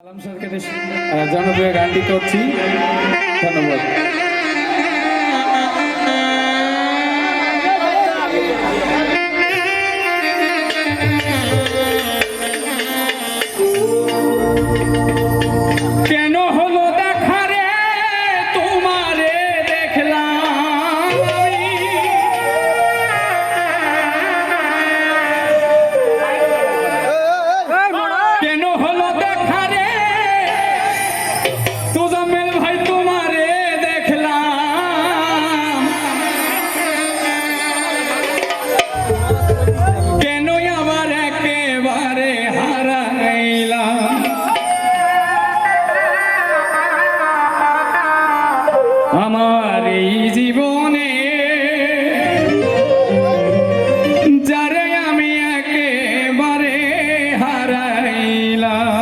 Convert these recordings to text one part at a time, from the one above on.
সালাম সরকারের জনপ্রিয় গানটি করছি ধন্যবাদ কেন হলো দেখা নীলা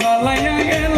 চলাইয়া গেল।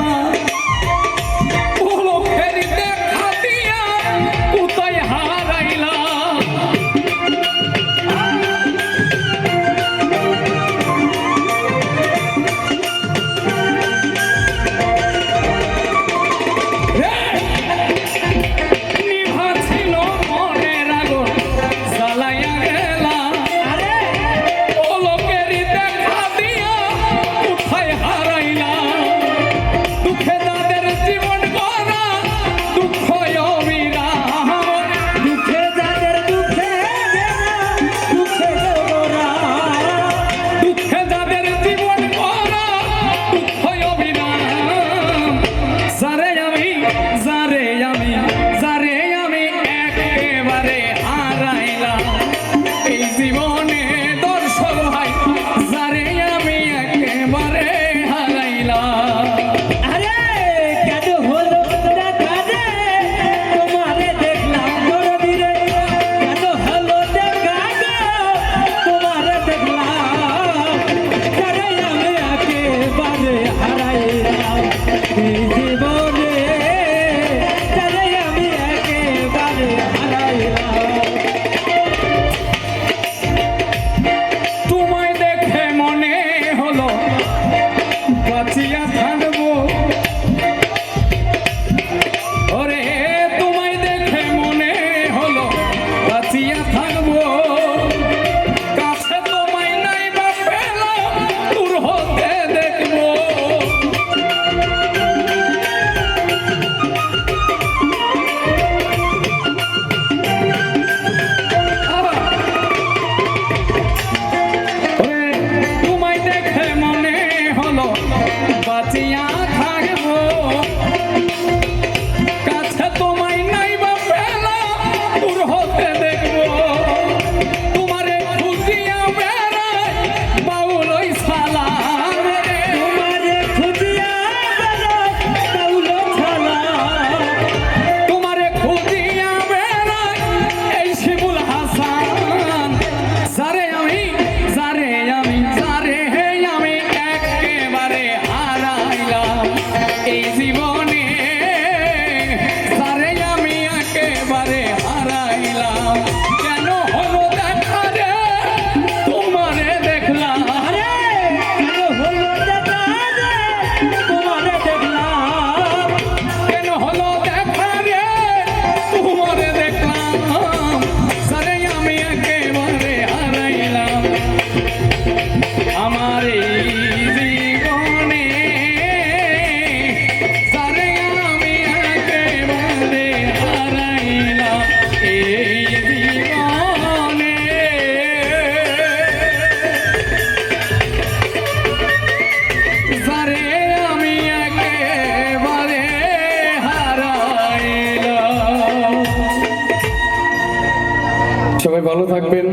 ভালো থাকবেন।